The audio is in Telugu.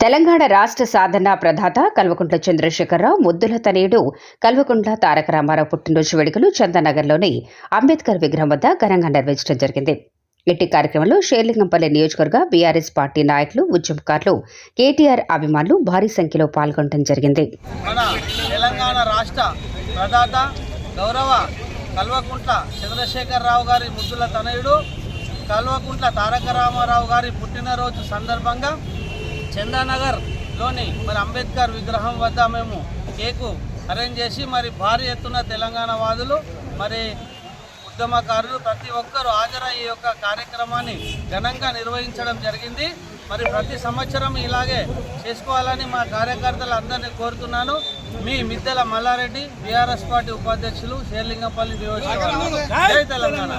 తెలంగాణ రాష్ట్ర సాధన ప్రదాత కల్వకుంట్ల చంద్రశేఖరరావు ముద్దుల తనయుడు కల్వకుంట్ల తారక రామారావు పుట్టినరోజు వేడుకలు చందానగర్లోని అంబేద్కర్ విగ్రహం వద్ద ఘనంగా నిర్వహించడం జరిగింది. ఇట్టి కార్యక్రమంలో షేర్లింగంపల్లి నియోజకవర్గ బీఆర్ఎస్ పార్టీ నాయకులు ఉద్యమకారులు కేటీఆర్ అభిమానులు భారీ సంఖ్యలో పాల్గొనడం జరిగింది. తెలంగాణ రాష్ట్ర ప్రదాత గౌరవ కల్వకుంట్ల చంద్రశేఖరరావు గారి ముద్దుల తనయుడు కల్వకుంట్ల తారక రామారావు గారి పుట్టినరోజు సందర్భంగా చందానగర్లోని మరి అంబేద్కర్ విగ్రహం వద్ద మేము కేకు అరేంజ్ చేసి మరి భారీ ఎత్తున తెలంగాణ వాదులు మరి ఉద్యమకారులు ప్రతి ఒక్కరూ హాజరయ్యే యొక్క కార్యక్రమాన్ని ఘనంగా నిర్వహించడం జరిగింది. మరి ప్రతి సంవత్సరం ఇలాగే చేసుకోవాలని మా కార్యకర్తలు అందరినీ కోరుతున్నాను. మీ మిద్దెల మల్లారెడ్డి బీఆర్ఎస్ పార్టీ ఉపాధ్యక్షులు షేర్లింగంపల్లి నియోజకవర్గం జై తెలంగాణ.